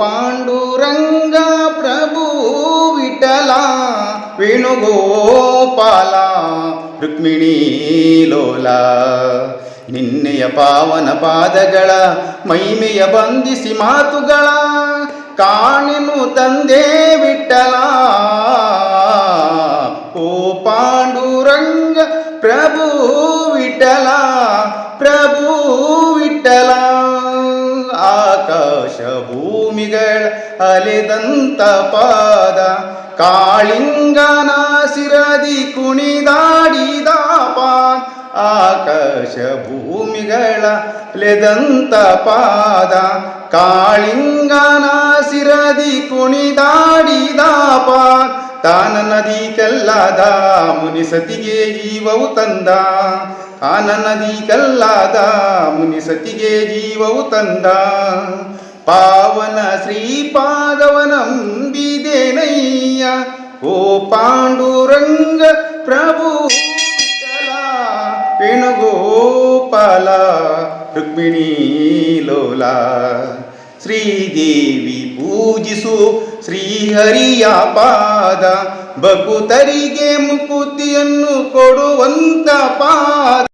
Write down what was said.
ಪಾಂಡುರಂಗ ಪ್ರಭು ವಿಠಲ, ವೇಣುಗೋಪಾಲ, ರುಕ್ಮಿಣಿ ಲೋಲ. ನಿನ್ನೆಯ ಪಾವನ ಪಾದಗಳ ಮೈಮೆಯ ಬಂಧಿಸಿ ಮಾತುಗಳ ಕಾಣಿನು ತಂದೆ ವಿಠಲ. ಓ ಪಾಂಡುರಂಗ ಪ್ರಭು ಭೂಮಿಗಳ ಅಲೆದಂತ ಪಾದ ಕಾಳಿಂಗನ ಸಿರದಿ ಕುಣಿದಾಡಿದ ಪಾದ ಆಕಾಶ ಭೂಮಿಗಳ ಲೆದಂತ ಪಾದ ಕಾಳಿಂಗನ ಸಿರದಿ ಕುಣಿದಾಡಿದ ತಾನ ನದಿ ಕಲ್ಲಾದ ಮುನಿಸತಿಗೆ ಜೀವವು ತಂದ. ತಾನ ನದಿ ಕಲ್ಲಾದ ಮುನಿಸತಿಗೆ ಜೀವವು ತಂದ. ಪಾವನ ಶ್ರೀಪಾದವನಂಬಿದೇನಯ್ಯ, ಓ ಪಾಂಡುರಂಗ ಪ್ರಭು ವೇಣುಗೋಪಾಲ ಲೋಲಾ ಲೋಲ. ಶ್ರೀದೇವಿ ಪೂಜಿಸು ಶ್ರೀಹರಿಯ ಪಾದ ಭಕುತರಿಗೆ ಮುಕುತಿಯನ್ನು ಕೊಡುವಂತ ಪಾದ.